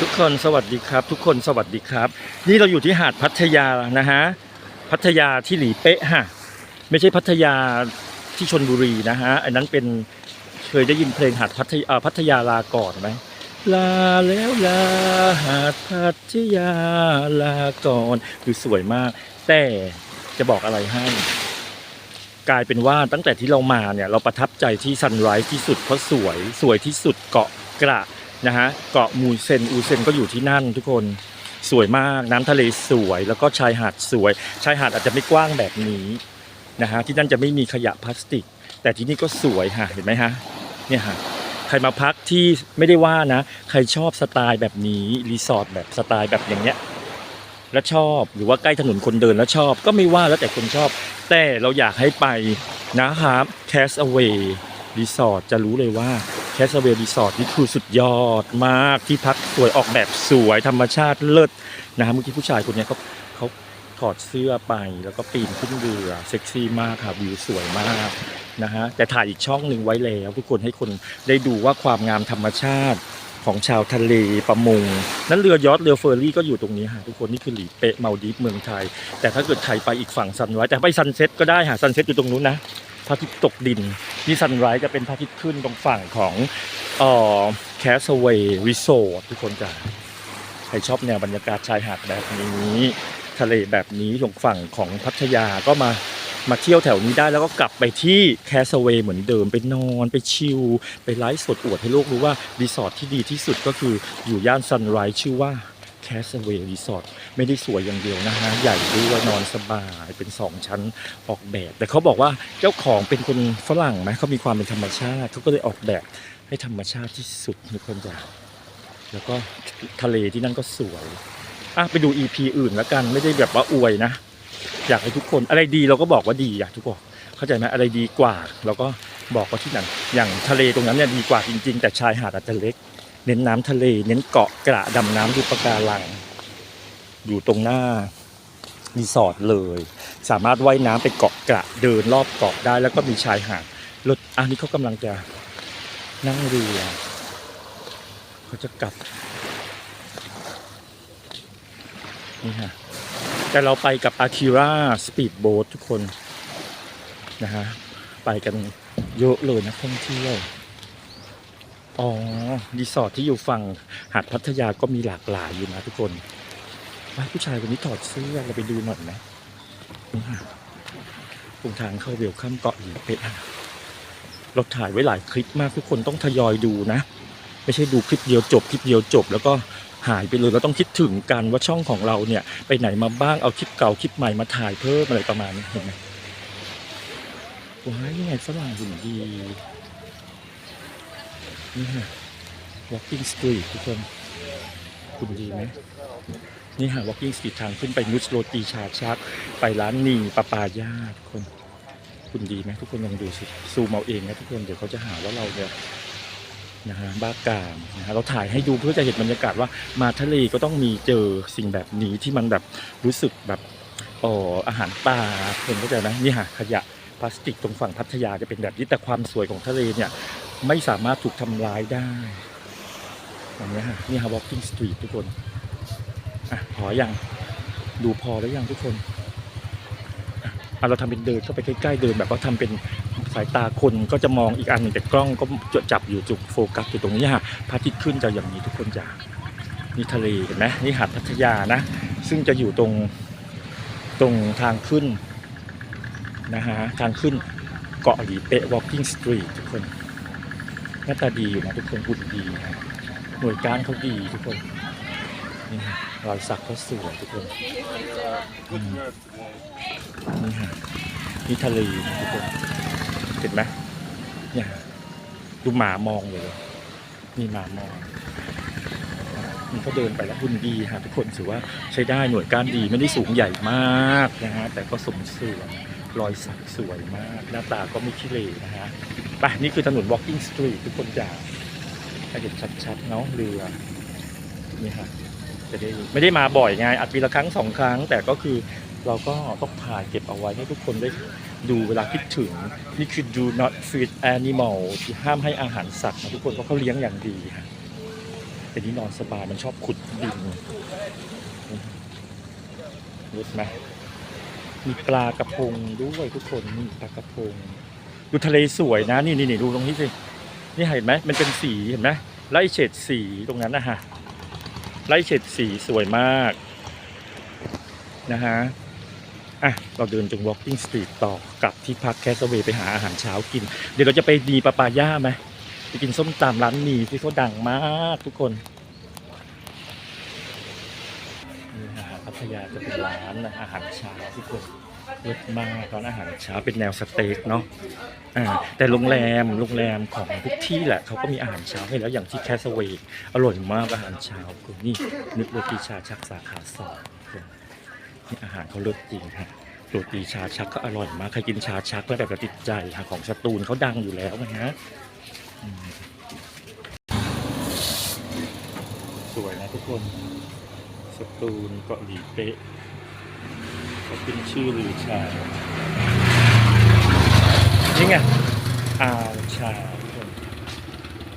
ทุกคนสวัสดีครับ ทุกคนสวัสดีครับ นี่เราอยู่ที่หาดพัทยานะฮะพัทยาที่หลีเป๊ะฮะไม่ใช่พัทยาที่ชนบุรีนะฮะอันนั้นเป็นเคยได้ยินเพลงหาดพัทยาพัทยาลาก่อนไหมลาแล้วลาหาดพัทยาลาก่อนคือสวยมาก แต่จะบอกอะไรให้ กลายเป็นว่าตั้งแต่ที่เรามาเนี่ยเราประทับใจที่ซันไรส์ที่สุดเพราะสวยสวยที่สุดเกาะกระ นะฮะเกาะมูเซนอูเซนก็อยู่ที่นั่นทุกคนสวยมากน้ำทะเลสวย แล้วก็ชายหาดสวย ชายหาดอาจจะไม่กว้างแบบนี้นะฮะที่นั่นจะไม่มีขยะพลาสติก แต่ที่นี่ก็สวยฮะเห็นไหมฮะเนี่ยฮะใครมาพักที่ไม่ได้ว่านะ ใครชอบสไตล์แบบนี้รีสอร์ทแบบสไตล์แบบอย่างเงี้ยแล้วชอบหรือว่าใกล้ถนนคนเดินแล้วชอบ ก็ไม่ว่าแล้วแต่คนชอบ แต่เราอยากให้ไปนะครับ Castaway Resort จะรู้เลยว่า Castaway Resort นี่คือสุดยอดมากที่พักสวยออกแบบสวยธรรมชาติเลิศนะฮะเมื่อกี้ผู้ชายคนนี้เขาเขาถอดเสื้อไปแล้วก็ปีนขึ้นเรือเซ็กซี่มากค่ะวิวสวยมากนะฮะแต่ถ่ายอีกช่องหนึ่งไว้แล้วทุกคนให้คนได้ดูว่าความงามธรรมชาติของชาวทะเลประมง นั้นเรือยอทเรือเฟอร์รี่ก็อยู่ตรงนี้ฮะทุกคนนี่คือหลีเป๊ะเมาดีฟเมืองไทย แต่ถ้าเกิดใครไปอีกฝั่งซันไรส์แต่ไปซันเซ็ตก็ได้ฮะซันเซ็ตอยู่ตรงนู้นนะ ระอาทิตย์ตกดินนี่ซันไรส์จะเป็นพระอาทิตย์ขึ้นตรงฝั่งของเอ่อแคสเวย์รีสอร์ททุกคนจ้ะใครชอบแนวบรรยากาศชายหาดแบบนี้ทะเลแบบนี้ตรงฝั่งของพัทยาก็มามาเที่ยวแถวนี้ได้แล้วก็กลับไปที่แคสเวย์เหมือนเดิมไปนอนไปชิลไปไลฟ์สดอวดให้โลกรู้ว่ารีสอร์ทที่ดีที่สุดก็คืออยู่ย่านซันไรส์ชื่อว่า แคสเวย์รีสอร์ทไม่ได้สวยอย่างเดียวนะฮะ ใหญ่ด้วยนอนสบายเป็นสองชั้นออกแบบ แต่เขาบอกว่าเจ้าของเป็นคนฝรั่งไหมเขามีความเป็นธรรมชาติเขาก็เลยออกแบบให้ธรรมชาติที่สุดทุกคนจ้ะแล้วก็ทะเลที่นั่นก็สวยอะไปดู EP อื่นแล้วกันไม่ได้แบบว่าอวยนะ อยากให้ทุกคนอะไรดีเราก็บอกว่าดีอยากทุกคนเข้าใจไหมอะไรดีกว่า เราก็บอกว่าที่นั่นอย่างทะเลตรงนั้นเนี่ยดีกว่าจริง ๆ แต่ชายหาดอาจจะเล็ก เน้นน้ำทะเล เน้นเกาะกระดำน้ำดูปะการัง อยู่ตรงหน้ารีสอร์ทเลย สามารถว่ายน้ำไปเกาะกระเดินรอบเกาะได้ แล้วก็มีชายหาดรถอันนี้เขากำลังจะนั่งเรือเขาจะกลับนี่ฮะแต่เราไปกับ Akira Speedboat ทุกคนนะฮะไปกันเยอะเลยนะท่องเที่ยว อ๋อรีสอร์ทที่อยู่ฝั่งหาดพัทยาก็มีหลากหลายอยู่นะทุกคนว่าผู้ชายคนนี้ถอดเสื้อเราไปดูหน่อยไหมนี่ฮะตรงทางเข้าเวลคัมเกาะหลีเป๊ะฮะเราถ่ายไว้หลายคลิปมากทุกคนต้องทยอยดูนะ ไม่ใช่ดูคลิปเดียวจบคลิปเดียวจบ แล้วก็หายไปเลยเราต้องคิดถึงกันว่าช่องของเราเนี่ย ไปไหนมาบ้างเอาคลิปเก่าคลิปใหม่มาถ่ายเพิ่มอะไรประมาณนี้เห็นไหมว้ายนี่ไงฝรั่งหุ่นดี นี่ฮะ walking street ทุกคนหุ่นดีไหมนี่ฮะ walking street ทางขึ้นไปนุชโรตีชาชัก ไปร้านนีปาปายาทุกคนหุ่นดีไหมทุกคนลองดูสิซูมเอาเองนะทุกคนเดี๋ยวเขาจะหาว่าเราเนี่ยนะฮะบ้ากามนะฮะเราถ่ายให้ดูเพื่อจะเห็นบรรยากาศว่ามาทะเลก็ต้องมีเจอสิ่งแบบนี้ที่มันแบบรู้สึกแบบอ๋ออาหารป่าคนเข้าใจไหมนี่ฮะขยะพลาสติกตรงฝั่งพัทยาจะเป็นแบบนี้แต่ความสวยของทะเลเนี่ย ไม่สามารถถูกทำร้ายได้อย่างนี้ฮะนี่ฮะ walking street ทุกคนอะพอยังดูพอแล้วยังทุกคนอะเราทำเป็นเดินเข้าไปใกล้ๆเดินแบบว่าทำเป็นสายตาคนก็จะมองอีกอันหนึ่งแต่กล้องก็จดจับอยู่จุดโฟกัสอยู่ตรงนี้ฮะพระอาทิตย์ขึ้นจะอย่างนี้ทุกคนจะนี่ทะเลเห็นไหมนี่หาดพัทยานะ ซึ่งจะอยู่ตรงตรงทางขึ้นนะฮะทางขึ้นเกาะหลีเป๊ะ walking street ทุกคน หน้าตาดีอยู่นะทุกคนหุ่นดีนะหน่วยการเขาดีทุกคนนี่ฮะรอยสักเขาสวยทุกคนมนี่ฮะนี่ทะเลนะทุกคนเห็นไหมเนี่ยดูหมามองเลยนี่หมามองมันก็เดินไปแล้วหุ่นดีฮะทุกคนถือว่าใช้ได้หน่วยก้านดีไม่ได้สูงใหญ่มากนะฮะแต่ก็สมส่วนรอยสักสวยมาก หน้าตาก็ไม่ขี้เหร่นะฮะ ไปนี่คือถนน walking street ทุกคนจะให้เห็นชัดๆเนาะเรือนี่ฮะจะได้ไม่ได้มาบ่อยไงอาจปีละครั้งสองครั้ง แต่ก็คือเราก็ต้องถ่ายเก็บเอาไว้ให้ทุกคนได้ดูเวลาคิดถึง นี่คือ do not feed animal ที่ห้ามให้อาหารสัตว์นะทุกคนเพราะเขาเลี้ยงอย่างดีฮะแต่นี่นอนสบายมันชอบขุดดินรู้ไหมมีปลากระพงด้วยทุกคนนี่ปลากระพง ดูทะเลสวยนะ นี่นี่นี่ดูตรงนี้สิ นี่เห็นไหมมันเป็นสีเห็นไหมไล่เฉดสีตรงนั้นนะฮะไล่เฉดสีสวยมากนะฮะอะเราเดินจง walking street ต่อกลับที่พักแคสเวย์ไปหาอาหารเช้ากิน เดี๋ยวเราจะไปดีปาปาย่าไหมไปกินส้มตำร้านมีที่เขาดังมากทุกคนนี่ฮะพัทยาจะเป็นร้านอาหารเช้าทุกคน เลิศมากร้านอาหารเช้าเป็นแนวสเต็กเนาะอ่าแต่โรงแรมโรงแรมของทุกที่แหละเขาก็มีอาหารเช้าให้แล้วอย่างที่แคสเวย์อร่อยมากอาหารเช้าคุณนี่นึกโรตีชาชักสาขาสองคุณนี่อาหารเขาเลิศจริงฮะโรตีชาชักก็อร่อยมากใครกินชาชักก็แบบติดใจค่ะของสตูลเขาดังอยู่แล้วนะฮะสวยนะทุกคนสตูลเกาะหลีเป๊ะ เขาขึ้นชื่อลือชานี่ไงอาวชาทุกคน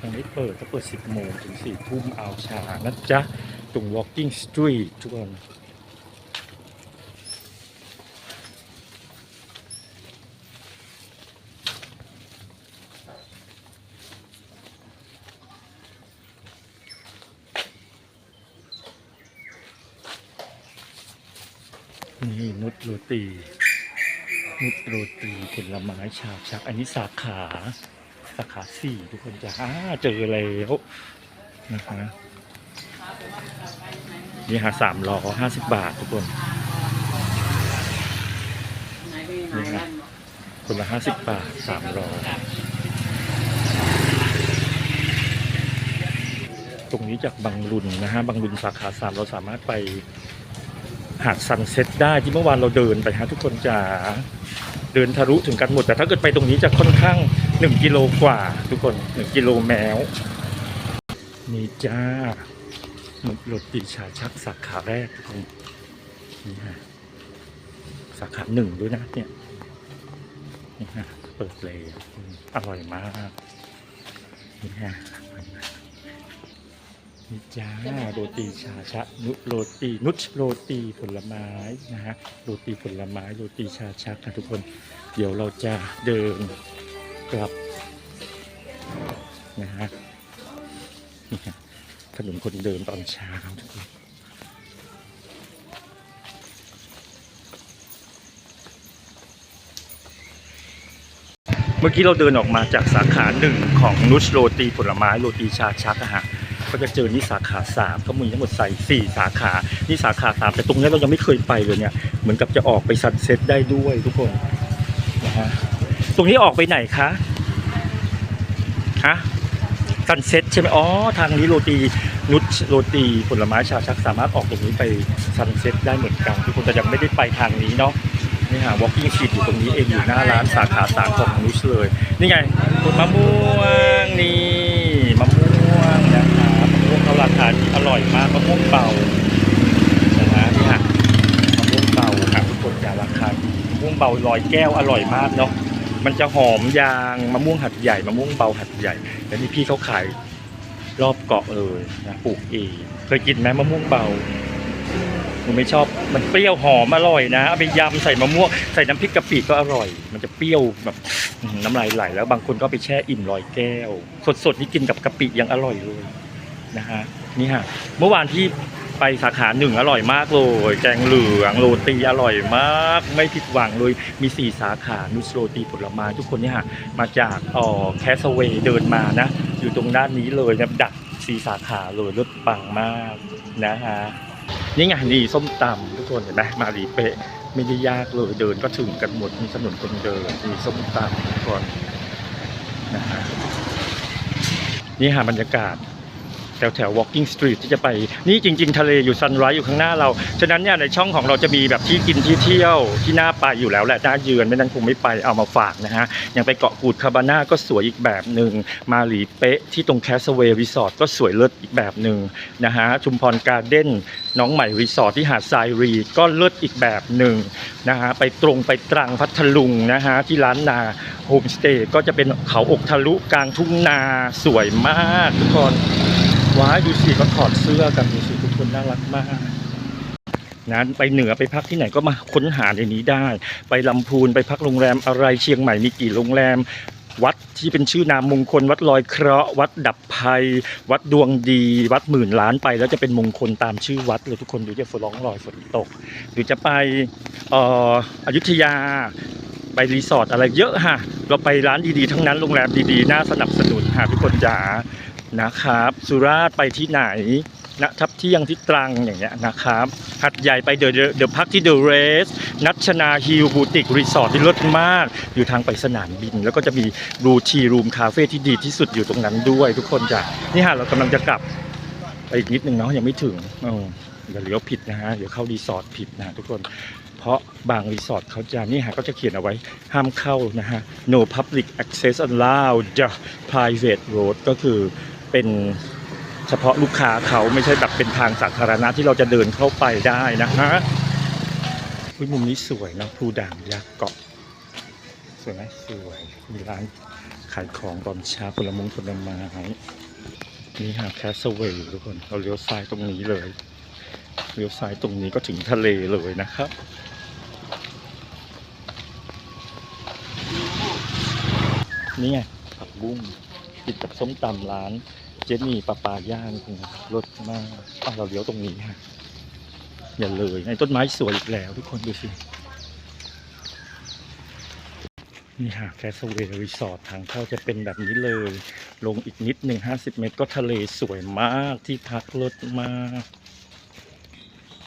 ยังไม่เปิดก็เปิด 10 โมงถึง 4 ทุ่มอาวชานะจ๊ะ ตรง walking street ทุกคน นุชโรตีนุชโรตีผลไม้ชาชัก อันนี้สาขา สาขาสี่ทุกคนจะอ่าเจอแล้วนะคะนี่ฮะสามล้อห้าสิบบาททุกคนนี่ฮะคนละห้าสิบบาทสามล้อตรงนี้จากบางรุนนะฮะบางรุนสาขาสามเราสามารถไป หาดซันเซ็ตได้ที่เมื่อวานเราเดินไปฮะทุกคนจะเดินทะลุถึงกันหมด แต่ถ้าเกิดไปตรงนี้จะค่อนข้าง 1 กิโลกว่า ทุกคน 1 กิโลแมวนี่จ้าหมึกโรตีชาชักสาขาแรกทุกคนนี่ฮะสาขาหนึ่งด้วยนะเนี่ยนี่ฮะเปิดเลยอืมอร่อยมากนี่ฮะ นี่จ้าโรตีชาชะนุโรตีนุชโรตีผลไม้นะฮะโรตีผลไม้โรตีชาชักนะทุกคน เดี๋ยวเราจะเดินกลับนะฮะนี่ฮะถนนคนเดินตอนเช้าทุกคนเมื่อกี้เราเดินออกมาจากสาขาหนึ่งของนุชโรตีผลไม้โรตีชาชักอะฮะ ก็จะเจอนี่สาขาสามก็มีทั้งหมดใส่สี่สาขานี่สาขาสามแต่ตรงนี้เรายังไม่เคยไปเลยเนี่ย เหมือนกับจะออกไปซันเซ็ตได้ด้วยทุกคนนะฮะตรงนี้ออกไปไหนคะฮะซันเซ็ตใช่ไหมอ๋อทางนี้โรตีนุชโรตีผลไม้ชาชักสามารถออกตรงนี้ไปซันเซ็ตได้เหมือนกันทุกคนแต่ยังไม่ได้ไปทางนี้เนาะนี่ฮะ walking street อยู่ตรงนี้เองอยู่หน้าร้านสาขาสามของนุชเลย นี่ไงคุณมะม่วงนี่มะม่วงนะครับมะม่วงเขา ราคาที่อร่อยมากมะม่วงเบานะฮะนี่ฮะมะม่วงเบาครับทุกคนจะราคาดีมะม่วงเบาลอยแก้วอร่อยมากเนาะมันจะหอมยางมะม่วงหัดใหญ่มะม่วงเบาหัดใหญ่แต่นี่พี่เขาขายรอบเกาะเลยนะปลูกเองเคยกินไหมมะม่วงเบาหนูไม่ชอบมันเปรี้ยวหอมอร่อยนะเอาไปยำใส่มะม่วงใส่น้ำพริกกะปิก็อร่อย มันจะเปรี้ยวแบบน้ำลายไหลแล้วบางคนก็ไปแช่อิ่มลอยแก้ว สดๆนี่กินกับกะปิยังอร่อยเลย นะฮะนี่ฮะเมื่อวานที่ไปสาขาหนึ่งอร่อยมากเลยแกงเหลืองโรตีอร่อยมาก ไม่ผิดหวังเลยมีสี่สาขานุสโรตีผลไม้ทุกคนเนี่ยฮะมาจากอ่อแคสเวย์เดินมานะ อยู่ตรงด้านนี้เลยนะดักสี่สาขาเลยรถปังมากนะฮะนี่ไงนี่ส้มตำทุกคนเห็นไหมมาลีเป๊ะไม่ได้ยากเลยเดินก็ถึงกันหมดมีถนนคนเดินมีส้มตำทุกคนนะฮะนี่หาบรรยากาศ แถวแถว walking street ที่จะไป นี่จริง ๆ ทะเลอยู่ซันไร s ์อยู่ข้างหน้าเรา ฉะนั้นเนี่ยในช่องของเราจะมีแบบที่กินที่เที่ยวที่น่าไปอยู่แล้วแหละน่าเยือนไม่นั้นคงไม่ไปเอามาฝากนะฮะอย่างไปเกาะกูดคาบาน่าก็สวยอีกแบบหนึ่งมาหลีเป๊ะที่ตรงแคสเวย์รีสอร์ทก็สวยเลิศอีกแบบหนึ่งนะฮะชุมพรการ์เด้นน้องใหม่รีสอร์ทที่หาดทรายรีก็เลิศอีกแบบหนึ่งนะฮะไปตรงไปตรังพัทลุงนะฮะที่ร้านนาโฮมสเตย์ก็จะเป็นเขาอกทะลุกลางทุ่งนาสวยมากทุกคน ว้ายดูสิก็ถอดเสื้อกันดูสิทุกคนน่ารักมากนั้นไปเหนือไปพักที่ไหนก็มาค้นหาในนี้ได้ ไปลำพูนไปพักโรงแรมอะไรเชียงใหม่มีกี่โรงแรม วัดที่เป็นชื่อนามมงคล วัดลอยเคราะห์วัดดับภัย วัดดวงดี วัดหมื่นล้านไป แล้วจะเป็นมงคลตามชื่อวัดเลยทุกคนดูจะฝนร้องลอยฝนตก หรือจะไปเอ่ออยุธยาไปรีสอร์ทอะไรเยอะฮะ เราไปร้านดีๆ ทั้งนั้น โรงแรมดีๆ น่าสนับสนุนฮะทุกคนจ๋า นะครับ สุราษฎร์ไปที่ไหนนะทับเที่ยงที่ตรังอย่างเงี้ยนะครับหัดใหญ่ไปเดอะเดอะพักที่เดอะเรส นัชนาฮิลบูติกรีสอร์ทที่เลิศมาก อยู่ทางไปสนามบิน แล้วก็จะมีรูทีรูมคาเฟ่ที่ดีที่สุดอยู่ตรงนั้นด้วยทุกคนจ้ะนี่ฮะเรากำลังจะกลับไปอีกนิดนึงเนาะยังไม่ถึงเอออย่าเลี้ยวผิดนะฮะเดี๋ยวเข้ารีสอร์ทผิดนะทุกคนเพราะบางรีสอร์ทเขาจะนี่ฮะก็จะเขียนเอาไว้ห้ามเข้านะฮะ no public access allowed the private road ก็คือ เป็นเฉพาะลูกค้าเขาไม่ใช่แบบเป็นทางสาธารณะที่เราจะเดินเข้าไปได้นะฮะมุมนี้สวยนะภูด่างยักษ์เกาะสวยไหมสวยมีร้านขายของตอนเช้าผลมงผลไม้นี่ฮะแคสเวย์ทุกคนเราเลี้ยวซ้ายตรงนี้เลยเลี้ยวซ้ายตรงนี้ก็ถึงทะเลเลยนะครับนี่ไงผักบุ้งกินกับส้มตำร้าน เจนี่ปลาปลาย่างคุณรสมากอะเราเลี้ยวตรงนี้ฮะอย่าเลยในต้นไม้สวยอีกแล้วทุกคนดูสิ นี่ฮะแคสเวย์รีสอร์ททางเข้าจะเป็นแบบนี้เลย ลงอีกนิดหนึ่งห้าสิบเมตรก็ทะเลสวยมากที่พักรถมาก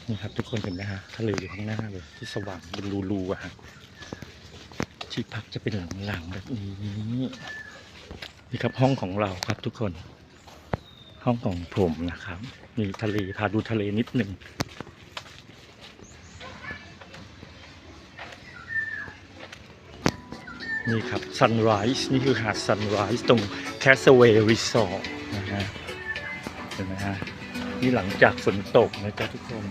นี่ครับทุกคนเห็นไหมฮะทะเลอยู่ข้างหน้าเลยที่สว่างเป็นรูๆอะฮะที่พักจะเป็นหลังๆแบบนี้นี่ครับห้องของเราครับทุกคน ห้องของผมนะครับ มีทะเลพาดูทะเลนิดหนึ่งนี่ครับ Sunrise นี่คือหาด Sunrise ตรง Castaway Resort นะฮะเห็นไหมฮะนี่หลังจากฝนตกนะจ๊ะทุกคน